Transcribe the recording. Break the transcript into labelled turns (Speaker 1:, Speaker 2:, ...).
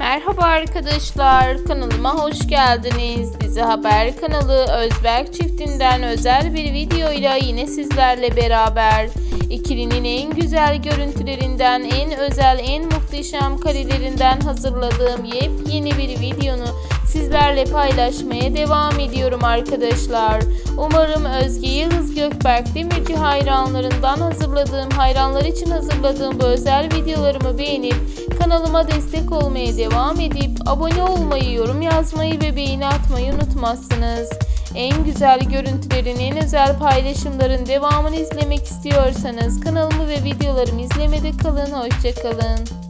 Speaker 1: Merhaba arkadaşlar, kanalıma hoş geldiniz. Dizi Haber kanalı Özberk çiftinden özel bir videoyla yine sizlerle beraber. İkilinin en güzel görüntülerinden, en özel, en muhteşem karelerinden hazırladığım yepyeni bir videonu sizlerle paylaşmaya devam ediyorum arkadaşlar. Umarım Özge Yıldız Gökberk Demirci hayranlarından hazırladığım, hayranlar için hazırladığım bu özel videolarımı beğenip kanalıma destek olmaya devam edip abone olmayı, yorum yazmayı ve beğeni atmayı unutmazsınız. En güzel görüntülerin, en özel paylaşımların devamını izlemek istiyorsanız kanalımı ve videolarımı izlemede kalın. Hoşçakalın.